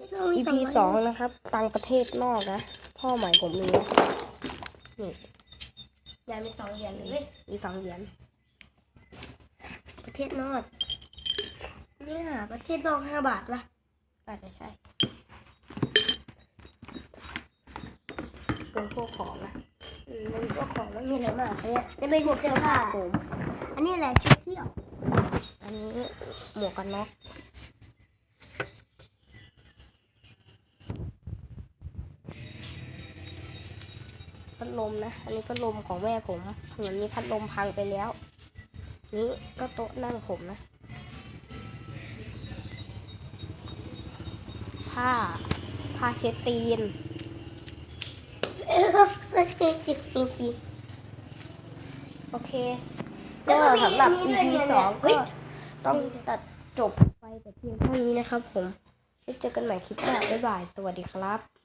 EP สองนะครับตังประเทศนอกนะ พ่อใหม่ผมมีนะนี่ยายมีสองเหรียญเลยมีสองเหรียญประเทศนอกเนี่ยประเทศนอกห้าบาทละอาจจะใช่เป็นพวกของนะอืมมันก็ของไม่มีอะไรมากเนี่ยจะเป็นหมวกเสื้อผ้าผมอันนี้แหละชุดเที่ยว อันนี้หมวกกันน็อก พัดลมนะ อันนี้พัดลมของแม่ผมเหมือนนี้พัดลมพังไปแล้วนี่ก็โต๊ะนั่งผมนะ ผ้า ผ้าเช็ดตีนจริงจริงจริงโอเคแล้ก็วก็มีสำหรับมีด้วย EP เนี่ยสองเฮ้ก็ยต้องตัดจบไปแต่เพียงเท่านี้นะครับผมไว้เจอกันใหม่คลิปหน้าบ๊ายบาย สวัสดีครับ